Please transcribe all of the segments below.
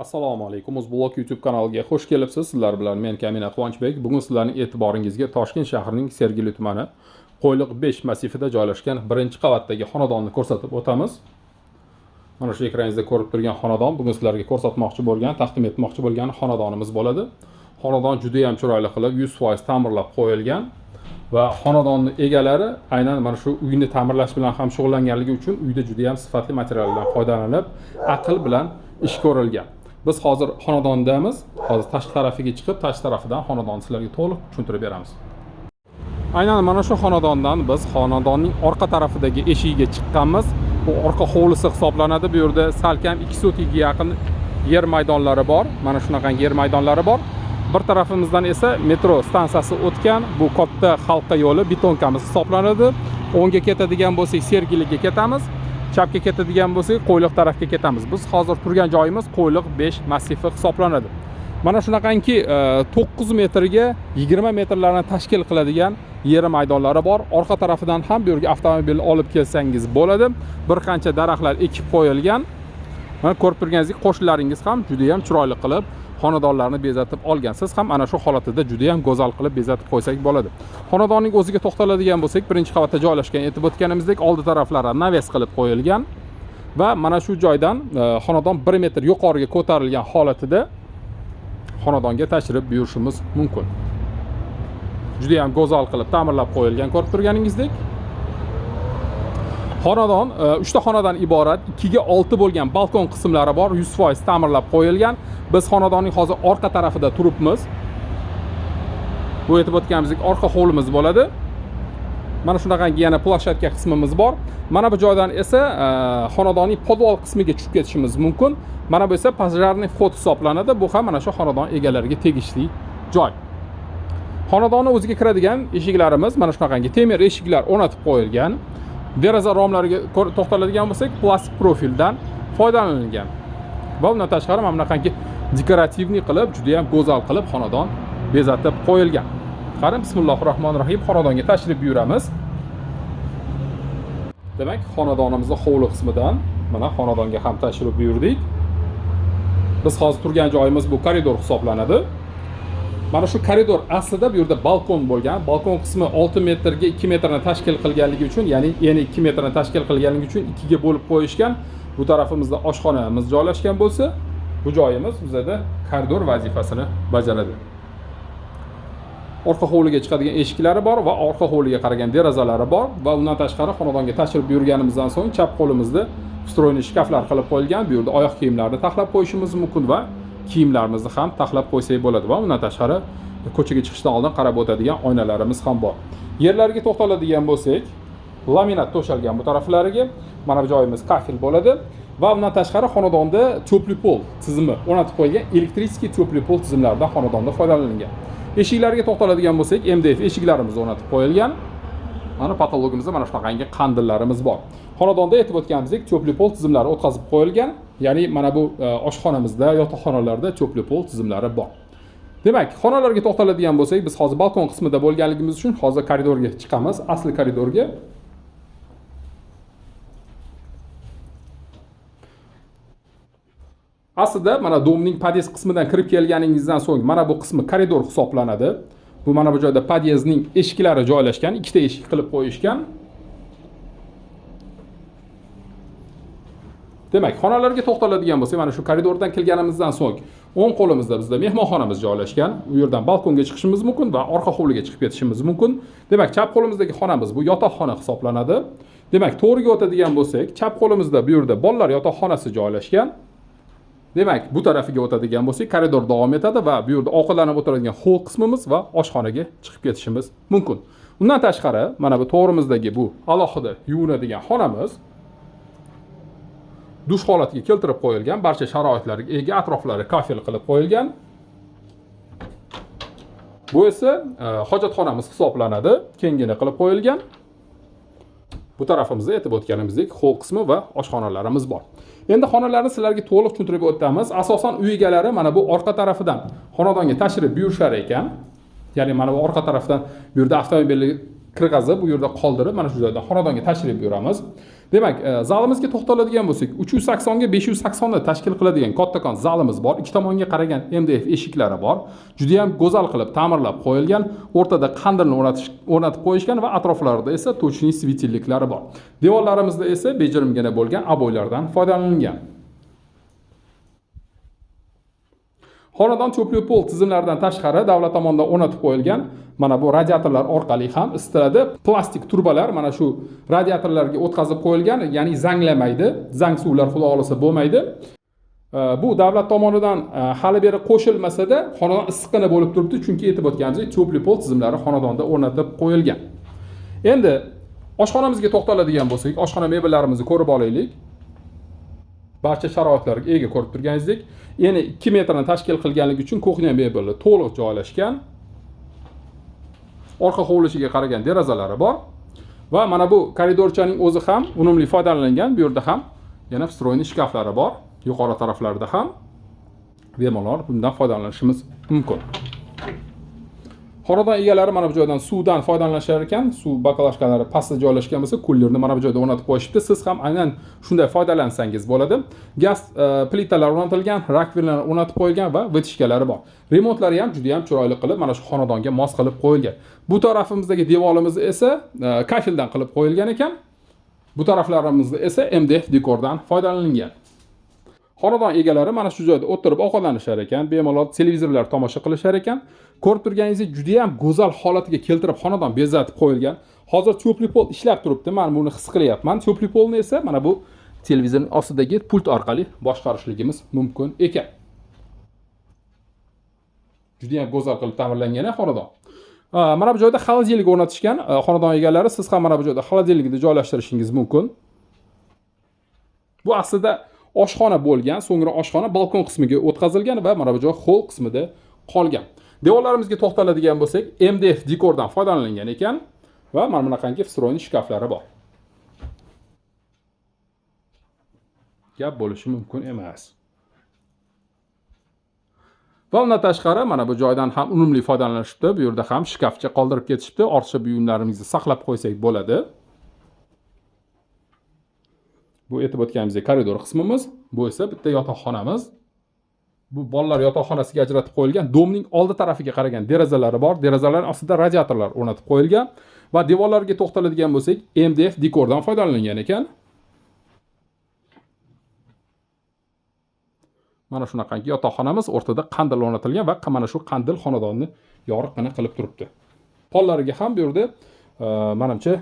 assalomu alaykum o'zblog youtube kanaliga xush kelibsiz. Sizlar bilan men kamina quvonchbek. Bugun sizlarning e'tiboringizga toshkent shahrining sergeli tumani qo'yliq 5 massivida joylashgan birinchi qavatdagi xonadonni ko'rsatib o'tamiz. Mana shu ekraningizda ko'rib turgan xonadon bugun sizlarga ko'rsatmoqchi bo'lgan taqdim etmoqchi bo'lgan xonadonimiz bo'ladi. Xonadon judayam chiroyli qilib 100% ta'mirlab qo'yilgan va xonadonni egalari aynan mana shu uyni ta'mirlash bilan ham shug'ullanganligi uchun uyda judayam sifatli materiallardan foydalanib aql bilan ish ko'rilgan biz hozir xonadondamiz. Hozir tashqi tarafiga chiqib tashqi tarafidan xonadonni sizlarga to'liq tushuntirib beramiz. Aynan mana shu xonadondan biz xonadonning orqa tarafidagi eshigiga chiqqanmiz. Bu orqa hovlisi hisoblanadi. Bu yerda salkam ikki sotkaga yaqin yer maydonlari bor. Mana shunaqangi yer maydonlari bor. Bir tarafimizdan esa metro stansiyasi o'tgan. Bu katta halqa yo'li betonkamiz hisoblanadi. O'ngga ketadigan bo'lsak sergeliga ketamiz. Chapga ketadigan bo'lsak qo'yliq tarafga ketamiz. Biz hozir turgan joyimiz qo'yliq 5 massifi hisoblanadi. Mana shunaqangi e, to'qqiz metrga yigirma metrlarni tashkil qiladigan yer maydonlari bor. Orqa tarafidan ham bu yerga avtomobil olib kelsangiz bo'ladi. Bir qancha daraxtlar ekib qo'yilgan. Mana ko'rib turganingizdek qo'shnilaringiz ham judayam chiroyli qilib xonadonlarni bezatib olgan siz ham ana shu holatida juda yam go'zal qilib bezatib qo'ysak bo'ladi. Xonadonning o'ziga to'xtaladigan bo'lsak birinchi qavatda joylashgan aytib o'tganimizdek oldi taraflari naves qilib qo'yilgan va mana shu joydan e, xonadon bir metr yuqoriga ko'tarilgan holatida xonadonga tashrif buyurishimiz mumkin. Juda yam go'zal qilib ta'mirlab qo'yilgan ko'rib turganingizdek. Xonadon e, uchta xonadan iborat ikkiga olti bo'lgan balkon qismlari bor yuz foiz ta'mirlab qo'yilgan. Biz xonadonning hozir orqa tarafida turibmiz. Bu aytib o'tganimizdek orqa hovlimiz bo'ladi. Mana shunaqangi yana plashatka qismimiz bor. Mana bu joydan esa e, xonadonning podvol qismiga tushib ketishimiz mumkin. Mana bu esa пожарный вход hisoblanadi. Bu ham mana shu xonadon egalariga tegishli joy. Xonadonni o'ziga kiradigan eshiklarimiz mana shunaqangi temir eshiklar o'rnatib qo'yilgan. Deraza romlariga to'xtaladigan bo'lsak plastik profildan foydalanilgan. Va undan tashqari mana bunaqangi dekorativniy qilib juda yam go'zal qilib xonadon bezatib qo'yilgan. Qarang bismillohi rohmanir rohim xonadonga tashrif buyuramiz. Demak xonadonimizni hovli qismidan mana xonadonga ham tashrif buyurdik. Biz hozir turgan joyimiz bu koridor hisoblanadi. mana shu koridor aslida bu yerda balkon bo'lgan balkon qismi 6 metrga 2 metrni tashkil qilganligi uchun ya'ni eni 2 metrni tashkil qilganligi uchun ikkiga bo'lib qo'yishgan bu tarafimizda oshxonamiz joylashgan bo'lsa bu joyimiz bizada koridor vazifasini bajaradi orqa hovliga chiqadigan eshiklari bor va orqa hovliga qaragan derazalari bor va undan tashqari xonadonga tashrif buyurganimizdan so'ng chap qo'limizda встроенный shkaflar qilib qo'yilgan bu yerda oyoq kiyimlarni taxlab qo'yishimiz mumkin va kiyimlarimizni ham taxlab qo'ysak bo'ladi. Va undan tashqari e, ko'chaga chiqishdan oldin qarab o'tadigan oynalarimiz ham bor. Yerlarga to'xtaladigan bo'lsak laminat to'shalgan bu taraflariga mana bu joyimiz kafel bo'ladi. Va undan tashqari xonadonda to'pli pol tizimi o'rnatib qo'yilgan elektriskiy to'pli pol tizimlaridan xonadonda foydalanilgan. Eshiklarga to'xtaladigan bo'lsak mdf eshiklarimiz o'rnatib qo'yilgan. Mana patologimizda mana shunaqangi qandillarimiz bor. Xonadonda aytib o'tganimizdek to'pli pol tizimlari o'tkazib qo'yilgan. ya'ni mana bu e, oshxonamizda yotoqxonalarda cho'pli pol tizimlari bor. Demak xonalarga to'xtaladigan bo'lsak biz hozir balkon qismida bo'lganligimiz uchun hozir koridorga chiqamiz. Asli koridorga aslida mana domning podest qismidan kirib kelganingizdan so'ng mana bu qismi koridor hisoblanadi. Bu mana bu joyda podezdning eshiklari joylashgan ikkita eshik qilib qo'yishgan. Demak xonalarga to'xtaladigan bo'lsak mana shu koridordan kelganimizdan so'ng o'ng qo'limizda bizda mehmonxonamiz joylashgan. U yerdan balkonga chiqishimiz mumkin va orqa hovliga chiqib ketishimiz mumkin. Demak chap qo'limizdagi xonamiz bu yotoqxona hisoblanadi. Demak to'g'riga o'tadigan bo'lsak chap qo'limizda bu yerda bolalar yotoqxonasi joylashgan. Demak bu tarafiga o'tadigan bo'lsak koridor davom etadi va bu yerda ovqatlanib o'tiradigan hol qismimiz va oshxonaga chiqib ketishimiz mumkin. Undan tashqari mana bu to'g'rimizdagi bu alohida yuvinadigan xonamiz dush holatiga keltirib qo'yilgan barcha sharoitlarga ega atroflari kafel qilib qo'yilgan. Bu esa e, hojatxonamiz hisoblanadi kengina qilib qo'yilgan. Bu tarafimizda aytib o'tganimizdek hol qismi va oshxonalarimiz bor. Endi xonalarni sizlarga to'liq tushuntirib o'tamiz. Asosan uy egalari mana bu orqa tarafidan xonadonga tashrif buyurishar ekan. Ya'ni mana bu orqa tarafdan bu yerda avtomobilni kirg'azib bu yerda qoldirib mana shu joydan xonadonga tashrif buyuramiz. Demak e, zalimizga to'xtaladigan bo'lsak uch yuz saksonga besh yuz saksonni tashkil qiladigan kattakon zalimiz bor. Ikki tomonga qaragan mdf eshiklari bor. Judayam go'zal qilib ta'mirlab qo'yilgan o'rtada qandilni o'rnatish o'rnatib qo'yishgan va atroflarida esa точный svetilliklari bor. Devorlarimizda esa bejirimgina bo'lgan aboylardan foydalanilgan. Xonadon cho'pli pol tizimlaridan tashqari davlat tomonidan o'rnatib qo'yilgan mana bu radiatorlar orqali ham isitiladi plastik turbalar mana shu radiatorlarga o'tkazib qo'yilgan ya'ni zanglamaydi. Zang suvlar xudo xohlasa bo'lmaydi. Bu davlat tomonidan e, hali beri qo'shilmasada xonadon issiqqina bo'lib turibdi chunki aytib o'tganimizdek cho'pli pol tizimlari xonadonda o'rnatib qo'yilgan. Endi oshxonamizga to'xtaladigan bo'lsak oshxona mebellarimizni ko'rib olaylik. Barcha sharoitlarga ega ko'rib turganingizdek ya'ni ikki metrni tashkil qilganligi uchun kuxnya mebeli to'liq joylashgan orqa hovlisiga qaragan derazalari bor va mana bu koridorchaning o'zi ham unumli foydalanilgan bu yerda ham yana встроенный shkaflari bor yuqori taraflarida ham bemalol bundan foydalanishimiz mumkin. Xonadon egalari mana bu joydan suvdan foydalanishar ekan suv bakalashkalari pastda joylashgan bo'lsa kullerni mana bu joyda o'rnatib qo'yishibdi. Siz ham aynan shunday foydalansangiz bo'ladi. Gaz e, plitalar o'rnatilgan rakvinlar o'rnatib qo'yilgan va vitishkalari bor. Remontlari ham juda yam chiroyli qilib mana shu xonadonga mos qilib qo'yilgan. Bu tarafimizdagi devorimiz esa e, kafeldan qilib qo'yilgan ekan. Bu taraflarimizda esa mdf dekordan foydalanilgan xonadon egalari mana shu joyda o'tirib ovqatlanishar ekan bemalol televizorlar tomosha qilishar ekan ko'rib turganingizdek judayam go'zal holatiga keltirib xonadon bezatib qo'yilgan. Hozir tepli pol ishlab turibdi. Man buni his qilyapman. Tepli polni esa mana bu televizorni ostidagi pult orqali boshqarishligimiz mumkin ekan. Judayam go'zal qilib ta'mirlangan xonadon. Mana bu joyda xolodilnik o'rnatishgan xonadon egalari siz ham mana bu joyda xolodilnikni joylashtirishingiz mumkin. Bu aslida oshxona bo'lgan so'ngra oshxona balkon qismiga o'tkazilgan va mana bu joy xoll qismida qolgan. Devorlarimizga to'xtaladigan bo'lsak mdf dekordan foydalanilgan ekan va mana bunaqangi встроенный shkaflari bor. Gap bo'lishi mumkin emas. Va undan tashqari mana bu joydan ham unumli foydalanishibdi bu yerda ham shkafcha qoldirib ketishibdi. Ortiqcha buyumlarimizni saqlab qo'ysak bo'ladi. Bu aytib o'tganimizdek koridor qismimiz. Bu esa bitta yotoqxonamiz. Bu bolalar yotoqxonasiga ajratib qo'yilgan. Domning oldi tarafiga qaragan derazalari bor. Derazalar ostida radiatorlar o'rnatib qo'yilgan va devorlarga to'xtaladigan bo'lsak mdf dekordan foydalanilgan ekan. Mana shunaqangi yotoqxonamiz o'rtada qandil o'rnatilgan va mana shu qandil xonadonni yorug'gina qilib turibdi. Pollariga ham bu yerda e, manimcha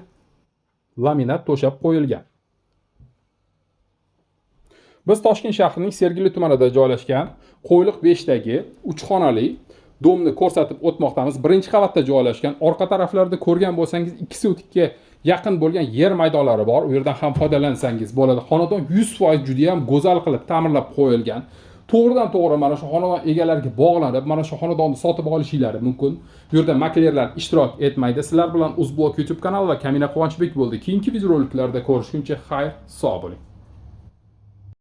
laminat to'shab qo'yilgan. Biz toshkent shahrining sergeli tumanida joylashgan qo'yliq beshdagi uch xonali domni ko'rsatib o'tmoqdamiz. Birinchi qavatda joylashgan orqa taraflarda ko'rgan bo'lsangiz ikki sutikka yaqin bo'lgan yer maydonlari bor. U yerdan ham foydalansangiz bo'ladi. Xonadon yuz foiz judayam go'zal qilib ta'mirlab qo'yilgan. To'g'ridan to'g'ri mana shu xonadon egalariga bog'lanib mana shu xonadonni sotib olishinglari mumkin. Bu yerda maklerlar ishtirok etmaydi. Sizlar bilan uzblok youtube kanali va kamina quvonchbek bo'ldi. Keyingi videoroliklarda ko'rishguncha xayr sog' bo'ling.